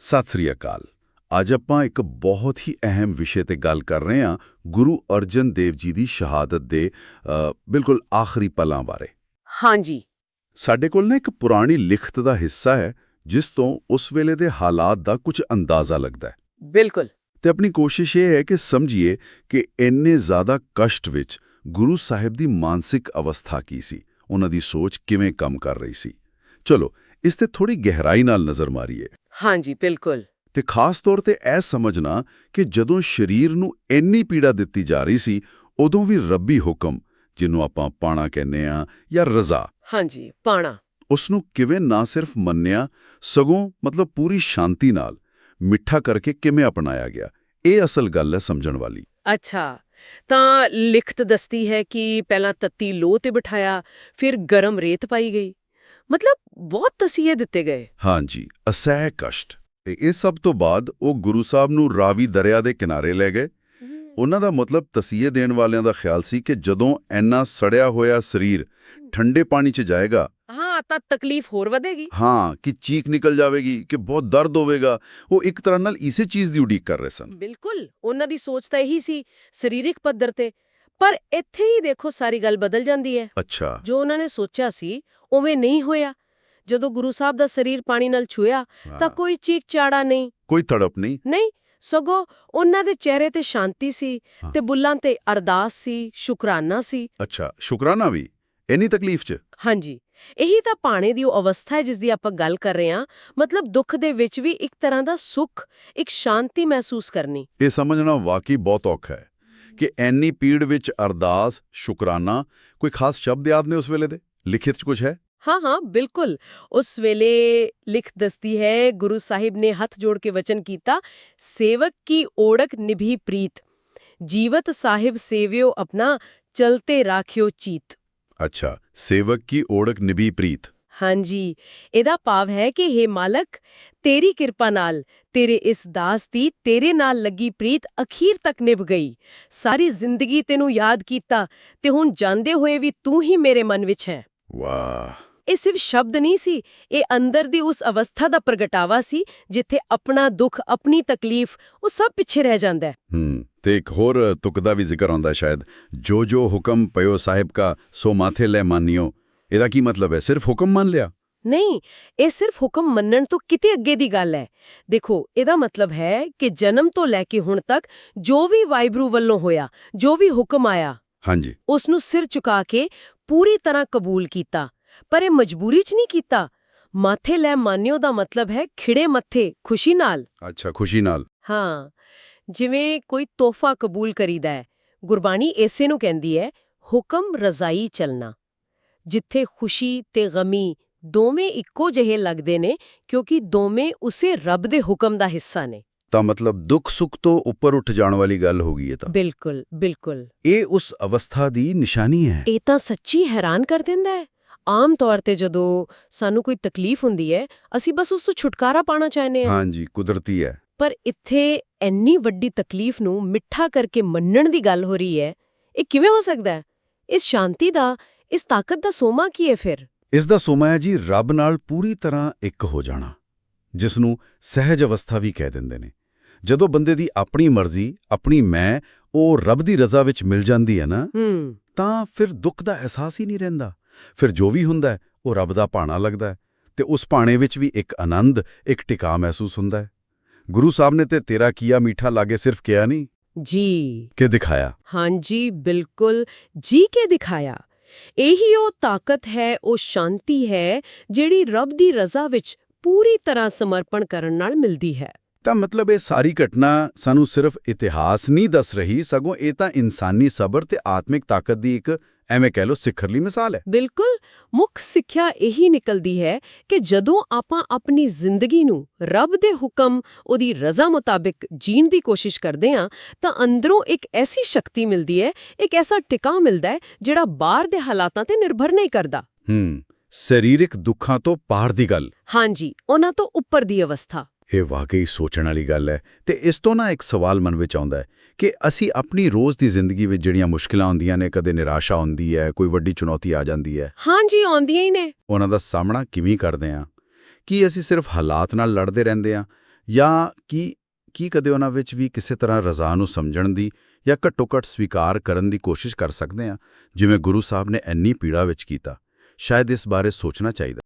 ਸਤਿ ਸ੍ਰੀ ਅਕਾਲ। ਅੱਜ ਆਪਾਂ ਇੱਕ ਬਹੁਤ ਹੀ ਅਹਿਮ ਵਿਸ਼ੇ ਤੇ ਗੱਲ ਕਰ ਰਹੇ ਹਾਂ ਗੁਰੂ ਅਰਜਨ ਦੇਵ ਜੀ ਦੀ ਸ਼ਹਾਦਤ ਦੇ ਬਿਲਕੁਲ ਆਖਰੀ ਪਲਾਂ ਬਾਰੇ। ਹਾਂਜੀ। ਸਾਡੇ ਕੋਲ ਨਾ ਇੱਕ ਪੁਰਾਣੀ ਲਿਖਤ ਦਾ ਹਿੱਸਾ ਹੈ ਜਿਸ ਤੋਂ ਉਸ ਵੇਲੇ ਦੇ ਹਾਲਾਤ ਦਾ ਕੁਝ ਅੰਦਾਜ਼ਾ ਲੱਗਦਾ ਹੈ। ਬਿਲਕੁਲ। ਤੇ ਆਪਣੀ ਕੋਸ਼ਿਸ਼ ਇਹ ਹੈ ਕਿ ਸਮਝੀਏ ਕਿ ਇੰਨੇ ਜ਼ਿਆਦਾ ਕਸ਼ਟ ਵਿੱਚ ਗੁਰੂ ਸਾਹਿਬ ਦੀ ਮਾਨਸਿਕ ਅਵਸਥਾ ਕੀ ਸੀ? ਉਹਨਾਂ ਦੀ ਸੋਚ ਕਿਵੇਂ ਕੰਮ ਕਰ ਰਹੀ ਸੀ? ਚਲੋ ਇਸ ਤੇ ਥੋੜੀ ਗਹਿਰਾਈ ਨਾਲ ਨਜ਼ਰ ਮਾਰੀਏ। ਹਾਂਜੀ ਬਿਲਕੁਲ। ਤੇ ਖਾਸ ਤੌਰ ਤੇ ਇਹ ਸਮਝਣਾ ਕਿ ਜਦੋਂ ਸਰੀਰ ਨੂੰ ਇੰਨੀ ਪੀੜਾ ਦਿੱਤੀ ਜਾ ਰਹੀ ਸੀ ਉਦੋਂ ਵੀ ਰੱਬੀ ਹੁਕਮ ਜਿਹਨੂੰ ਆਪਾਂ ਪਾਣਾ ਕਹਿੰਦੇ ਆ ਜਾਂ ਰਜ਼ਾ। ਹਾਂਜੀ ਪਾਣਾ। ਉਸ ਨੂੰ ਕਿਵੇਂ ਨਾ ਸਿਰਫ ਮੰਨਿਆ ਸਗੋਂ ਮਤਲਬ ਪੂਰੀ ਸ਼ਾਂਤੀ ਨਾਲ ਮਿੱਠਾ ਕਰਕੇ ਕਿਵੇਂ ਅਪਣਾਇਆ ਗਿਆ ਇਹ ਅਸਲ ਗੱਲ ਹੈ ਸਮਝਣ ਵਾਲੀ। ਅੱਛਾ ਤਾਂ ਲਿਖਤ ਦਸਤੀ ਹੈ ਕਿ ਪਹਿਲਾਂ ਤੱਤੀ ਲੋਹ ਤੇ ਬਿਠਾਇਆ ਫਿਰ ਗਰਮ ਰੇਤ ਪਾਈ ਗਈ। ਮਤਲਬ ਬਹੁਤ ਤਸੀਹੇ ਦਿੱਤੇ ਗਏ। ਹਾਂਜੀ ਅਸਹਿ ਕਸ਼ਟ। ਤੇ ਇਹ ਸਭ ਤੋਂ ਬਾਅਦ ਉਹ ਗੁਰੂ ਸਾਹਿਬ ਨੂੰ ਰਾਵੀ ਦਰਿਆ ਦੇ ਕਿਨਾਰੇ ਲੈ ਗਏ। ਉਹਨਾਂ ਦਾ ਮਤਲਬ ਤਸੀਹੇ ਦੇਣ ਵਾਲਿਆਂ ਦਾ ਖਿਆਲ ਸੀ ਕਿ ਜਦੋਂ ਐਨਾ ਸੜਿਆ ਹੋਇਆ ਸਰੀਰ ਠੰਡੇ ਪਾਣੀ 'ਚ ਜਾਏਗਾ। ਹਾਂ ਤਾਂ ਤਕਲੀਫ ਹੋਰ ਵਧੇਗੀ। ਹਾਂ ਕਿ ਚੀਕ ਨਿਕਲ ਜਾਵੇਗੀ ਕਿ ਬਹੁਤ ਦਰਦ ਹੋਵੇਗਾ। ਉਹ ਇੱਕ ਤਰ੍ਹਾਂ ਨਾਲ ਇਸੇ ਚੀਜ਼ ਦੀ ਉਡੀਕ ਕਰ ਰਹੇ ਸਨ। ਬਿਲਕੁਲ ਉਹਨਾਂ ਦੀ ਸੋਚ ਤਾਂ ਇਹੀ ਸੀ ਸਰੀਰਕ ਪੱਧਰ ਤੇ ਪਰ ਇੱਥੇ ਹੀ ਦੇਖੋ ਸਾਰੀ ਗੱਲ ਬਦਲ ਜਾਂਦੀ ਹੈ। ਅੱਛਾ। ਜੋ ਉਹਨਾਂ ਨੇ ਸੋਚਿਆ ਸੀ ਉਵੇਂ ਨਹੀਂ ਹੋਇਆ। ਜਦੋਂ ਗੁਰੂ ਸਾਹਿਬ ਦਾ ਸਰੀਰ ਪਾਣੀ ਨਾਲ ਛੂਇਆ ਤਾਂ ਕੋਈ ਚੀਕ ਚਾੜਾ ਨਹੀਂ। ਕੋਈ ਤੜਪ ਨਹੀਂ। ਨਹੀਂ ਸਗੋਂ ਉਹਨਾਂ ਦੇ ਚਿਹਰੇ ਤੇ ਸ਼ਾਂਤੀ ਸੀ। ਤੇ ਬੁੱਲਾਂ ਤੇ ਅਰਦਾਸ ਸੀ ਸ਼ੁਕਰਾਨਾ ਸੀ। ਅੱਛਾ ਸ਼ੁਕਰਾਨਾ ਵੀ? ਇੰਨੀ ਤਕਲੀਫ 'ਚ? ਹਾਂਜੀ। ਇਹੀ ਤਾਂ ਪਾਣੇ ਦੀ ਉਹ ਅਵਸਥਾ ਹੈ ਜਿਸ ਦੀ ਆਪਾਂ ਗੱਲ ਕਰ ਰਹੇ ਹਾਂ। ਮਤਲਬ ਦੁੱਖ ਦੇ ਵਿੱਚ ਵੀ ਇੱਕ ਤਰ੍ਹਾਂ ਦਾ ਸੁੱਖ ਇੱਕ ਸ਼ਾਂਤੀ ਮਹਿਸੂਸ ਕਰਨੀ। ਇਹ ਸਮਝਣਾ ਵਾਕਈ ਬਹੁਤ ਔਖਾ ਹੈ। ਕਿ ਐਨੀ ਪੀੜ ਵਿੱਚ ਅਰਦਾਸ ਸ਼ੁਕਰਾਨਾ ਕੋਈ ਖਾਸ ਸ਼ਬਦ ਯਾਦ ਨੇ ਉਸ ਵੇਲੇ ਦੇ? ਲਿਖਿਤ 'ਚ ਕੁਝ ਹੈ? ਹਾਂ ਹਾਂ ਬਿਲਕੁਲ। ਉਸ ਵੇਲੇ ਲਿਖ ਦਸਤੀ ਹੈ ਗੁਰੂ ਸਾਹਿਬ ਨੇ ਹੱਥ ਜੋੜ ਕੇ ਵਚਨ ਕੀਤਾ ਸੇਵਕ ਕੀ ਓੜਕ ਨਿਭੀ ਪ੍ਰੀਤ। ਜੀਵਤ ਸਾਹਿਬ ਸੇਵਿਓ ਆਪਣਾ ਚਲਤੇ ਰਾਖਿਓ ਚੀਤ। ਅੱਛਾ ਸੇਵਕ ਕੀ ਓੜਕ ਨਿਭੀ ਪ੍ਰੀਤ। ਹਾਂਜੀ ਇਹਦਾ ਭਾਵ ਹੈ ਕਿ हे ਮਾਲਕ ਤੇਰੀ ਕਿਰਪਾ ਨਾਲ ਤੇਰੇ ਇਸ ਦਾਸ ਦੀ ਤੇਰੇ ਨਾਲ ਲੱਗੀ ਪ੍ਰੀਤ ਅਖੀਰ ਤੱਕ ਨਿਭ ਗਈ। ਸਾਰੀ ਜ਼ਿੰਦਗੀ ਤੈਨੂੰ ਯਾਦ ਕੀਤਾ ਤੇ ਹੁਣ ਜਾਂਦੇ ਹੋਏ ਵੀ ਤੂੰ ਹੀ ਮੇਰੇ ਮਨ ਵਿੱਚ ਹੈ। ਵਾਹ। ਇਹ ਸਿਰਫ ਸ਼ਬਦ ਨਹੀਂ ਸੀ ਇਹ ਅੰਦਰ ਦੀ ਉਸ ਅਵਸਥਾ ਦਾ ਪ੍ਰਗਟਾਵਾ ਸੀ ਜਿੱਥੇ ਆਪਣਾ ਦੁੱਖ ਆਪਣੀ ਤਕਲੀਫ ਉਹ ਸਭ ਪਿੱਛੇ ਰਹਿ ਜਾਂਦਾ ਹੈ। ਹੂੰ ਤੇ ਇੱਕ ਹੋਰ ਤੁਕ ਦਾ ਵੀ ਜ਼ਿਕਰ ਆਉਂਦਾ ਸ਼ਾਇਦ ਜੋ ਜੋ ਹੁਕਮ ਪਇਓ ਸਾਹਿਬ ਕਾ ਸੋ ਮਾਥੇ ਲੈ ਮਾਨਿਓ। ਇਹਦਾ ਕੀ ਮਤਲਬ ਹੈ? ਸਿਰਫ ਹੁਕਮ ਮੰਨ ਲਿਆ? ਨਹੀਂ ਇਹ ਸਿਰਫ ਹੁਕਮ ਮੰਨਣ ਤੋਂ ਕਿਤੇ ਅੱਗੇ ਦੀ ਗੱਲ ਹੈ। ਦੇਖੋ ਇਹਦਾ ਮਤਲਬ ਹੈ ਕਿ ਜਨਮ ਤੋਂ ਲੈ ਕੇ ਹੁਣ ਤੱਕ ਜੋ ਵੀ ਵਾਹਿਗੁਰੂ ਵੱਲੋਂ ਹੋਇਆ ਜੋ ਵੀ ਹੁਕਮ ਆਇਆ ਹਾਂਜੀ। ਉਸ ਨੂੰ ਸਿਰ ਝੁਕਾ ਕੇ ਪੂਰੀ ਤਰ੍ਹਾਂ ਕਬੂਲ ਕੀਤਾ। ਪਰ ਇਹ ਮਜਬੂਰੀ 'ਚ ਨਹੀਂ ਕੀਤਾ। ਮਾਥੇ ਲੈ ਮਾਨਿਓ ਦਾ ਮਤਲਬ ਹੈ ਖਿੜੇ ਮੱਥੇ ਖੁਸ਼ੀ ਨਾਲ। ਅੱਛਾ ਖੁਸ਼ੀ ਨਾਲ। ਹਾਂ ਜਿਵੇਂ ਕੋਈ ਤੋਹਫਾ ਕਬੂਲ ਕਰੀਦਾ ਹੈ। ਗੁਰਬਾਣੀ ਇਸੇ ਨੂੰ ਕਹਿੰਦੀ ਹੈ ਹੁਕਮ ਰਜ਼ਾਈ ਚੱਲਣਾ। ਜਿੱਥੇ ਖੁਸ਼ੀ ਤੇ ਗਮੀ ਦੋਵੇਂ ਇੱਕੋ ਜਿਹੇ ਲੱਗਦੇ ਨੇ ਕਿਉਂਕਿ ਦੋਵੇਂ ਉਸੇ ਰੱਬ ਦੇ ਹੁਕਮ ਦਾ ਹਿੱਸਾ ਨੇ। ਤਾਂ ਮਤਲਬ ਦੁੱਖ ਸੁੱਖ ਤੋਂ ਉੱਪਰ ਉੱਠ ਜਾਣ ਵਾਲੀ ਗੱਲ ਹੋ ਗਈ ਇਹ ਤਾਂ। ਬਿਲਕੁਲ ਬਿਲਕੁਲ। ਇਹ ਉਸ ਅਵਸਥਾ ਦੀ ਨਿਸ਼ਾਨੀ ਹੈ। ਇਹ ਤਾਂ ਸੱਚੀ ਹੈਰਾਨ ਕਰ ਦਿੰਦਾ ਹੈ। ਆਮ ਤੌਰ ਤੇ ਜਦੋਂ ਸਾਨੂੰ ਕੋਈ ਤਕਲੀਫ ਹੁੰਦੀ ਹੈ ਅਸੀਂ ਬਸ ਉਸ ਤੋਂ ਛੁਟਕਾਰਾ ਪਾਣਾ ਚਾਹੁੰਦੇ ਹਾਂ। ਹਾਂਜੀ ਕੁਦਰਤੀ ਹੈ। ਪਰ ਇੱਥੇ ਇੰਨੀ ਵੱਡੀ ਤਕਲੀਫ ਨੂੰ ਮਿੱਠਾ ਕਰਕੇ ਮੰਨਣ ਦੀ ਗੱਲ ਹੋ ਰਹੀ ਹੈ ਇਹ ਕਿਵੇਂ ਹੋ ਸਕਦਾ ਹੈ? ਇਸ ਸ਼ਾਂਤੀ ਦਾ ਇਸ ਤਾਕਤ ਦਾ ਸੋਮਾ ਕੀ ਹੈ ਫਿਰ? ਇਸ ਦਾ ਸੋਮਾ ਹੈ ਜੀ ਰੱਬ ਨਾਲ ਪੂਰੀ ਤਰ੍ਹਾਂ ਇੱਕ ਹੋ ਜਾਣਾ ਜਿਸ ਨੂੰ ਸਹਿਜ ਅਵਸਥਾ ਵੀ ਕਹਿ ਦਿੰਦੇ ਨੇ। ਜਦੋਂ ਬੰਦੇ ਦੀ ਆਪਣੀ ਮਰਜ਼ੀ ਆਪਣੀ ਮੈਂ ਉਹ ਰੱਬ ਦੀ ਰਜ਼ਾ ਵਿੱਚ ਮਿਲ ਜਾਂਦੀ ਹੈ ਨਾ ਤਾਂ ਫਿਰ ਦੁੱਖ ਦਾ ਅਹਿਸਾਸ ਹੀ ਨਹੀਂ ਰਹਿੰਦਾ। ਫਿਰ ਜੋ ਵੀ ਹੁੰਦਾ ਹੈ, ਉਹ ਰੱਬ ਦਾ ਭਾਣਾ ਲੱਗਦਾ ਤੇ ਉਸ ਭਾਣੇ ਵਿੱਚ ਵੀ ਇੱਕ ਆਨੰਦ ਇੱਕ ਟਿਕਾ ਮਹਿਸੂਸ ਹੁੰਦਾ ਹੈ। ਗੁਰੂ ਸਾਹਿਬ ਨੇ ਤੇ ਤੇਰਾ ਕੀਆ ਮੀਠਾ ਲਾਗੇ ਸਿਰਫ ਕਿਹਾ ਨਹੀਂ? ਜੀ। ਕਿ ਦਿਖਾਇਆ? ਹਾਂਜੀ ਬਿਲਕੁਲ। ਜੀ ਕੇ ਦਿਖਾਇਆ। ਇਹੀ ਉਹ ਤਾਕਤ ਹੈ, ਉਹ ਸ਼ਾਂਤੀ ਹੈ, ਜਿਹੜੀ ਰੱਬ ਦੀ ਰਜ਼ਾ ਵਿੱਚ ਪੂਰੀ ਤਰ੍ਹਾਂ ਸਮਰਪਣ ਕਰਨ ਨਾਲ ਮਿਲਦੀ ਹੈ। ਤਾਂ ਮਤਲਬ ਇਹ ਸਾਰੀ ਘਟਨਾ ਸਾਨੂੰ ਸਿਰਫ ਇਤਿਹਾਸ ਨਹੀਂ ਦੱਸ ਰਹੀ, ਸਗੋਂ ਇਹ ਤਾਂ ਇਨਸਾਨੀ ਸਬਰ ਤੇ ਆਤਮਿਕ ਤਾਕਤ ਦੀ ਇੱਕ ਐਵੇਂ ਕਹਿ ਲਓ ਸਿਖਰਲੀ ਮਿਸਾਲ ਹੈ। ਬਿਲਕੁਲ। ਮੁੱਖ ਸਿੱਖਿਆ ਇਹੀ ਨਿਕਲਦੀ ਹੈ ਕਿ ਜਦੋਂ ਆਪਾਂ ਆਪਣੀ ਜ਼ਿੰਦਗੀ ਨੂੰ ਰੱਬ ਦੇ ਹੁਕਮ ਉਹਦੀ ਰਜ਼ਾ ਮੁਤਾਬਿਕ ਜੀਣ ਦੀ ਕੋਸ਼ਿਸ਼ ਕਰਦੇ ਹਾਂ ਤਾਂ ਅੰਦਰੋਂ ਇੱਕ ਐਸੀ ਸ਼ਕਤੀ ਮਿਲਦੀ ਹੈ ਇੱਕ ਐਸਾ ਟਿਕਾ ਮਿਲਦਾ ਹੈ ਜਿਹੜਾ ਬਾਹਰ ਦੇ ਹਾਲਾਤਾਂ ਤੇ ਨਿਰਭਰ ਨਹੀਂ ਕਰਦਾ। ਹੂੰ ਸਰੀਰਕ ਦੁੱਖਾਂ ਤੋਂ ਪਾਰ ਦੀ ਗੱਲ। ਹਾਂਜੀ ਉਹਨਾਂ ਤੋਂ ਉੱਪਰ ਦੀ ਅਵਸਥਾ। ਇਹ ਵਾਕਈ ਸੋਚਣ ਵਾਲੀ ਗੱਲ ਹੈ ਤੇ ਇਸ ਤੋਂ ਨਾ ਇੱਕ ਸਵਾਲ ਮਨ ਵਿੱਚ ਆਉਂਦਾ ਹੈ ਕਿ ਅਸੀਂ ਆਪਣੀ ਰੋਜ਼ ਦੀ ਜ਼ਿੰਦਗੀ ਵਿੱਚ ਜਿਹੜੀਆਂ ਮੁਸ਼ਕਲਾਂ ਹੁੰਦੀਆਂ ਨੇ ਕਦੇ ਨਿਰਾਸ਼ਾ ਹੁੰਦੀ ਹੈ ਕੋਈ ਵੱਡੀ ਚੁਣੌਤੀ ਆ ਜਾਂਦੀ ਹੈ। ਹਾਂਜੀ ਆਉਂਦੀਆਂ ਹੀ ਨੇ। ਉਹਨਾਂ ਦਾ ਸਾਹਮਣਾ ਕਿਵੇਂ ਕਰਦੇ ਹਾਂ? ਕੀ ਅਸੀਂ ਸਿਰਫ ਹਾਲਾਤ ਨਾਲ ਲੜਦੇ ਰਹਿੰਦੇ ਹਾਂ? ਜਾਂ ਕੀ ਕੀ ਕਦੇ ਉਹਨਾਂ ਵਿੱਚ ਵੀ ਕਿਸੇ ਤਰ੍ਹਾਂ ਰਜ਼ਾ ਨੂੰ ਸਮਝਣ ਦੀ ਜਾਂ ਘੱਟੋ-ਘੱਟ ਸਵੀਕਾਰ ਕਰਨ ਦੀ ਕੋਸ਼ਿਸ਼ ਕਰ ਸਕਦੇ ਹਾਂ? ਜਿਵੇਂ ਗੁਰੂ ਸਾਹਿਬ ਨੇ ਇੰਨੀ ਪੀੜਾ ਵਿੱਚ ਕੀਤਾ। ਸ਼ਾਇਦ ਇਸ ਬਾਰੇ ਸੋਚਣਾ ਚਾਹੀਦਾ।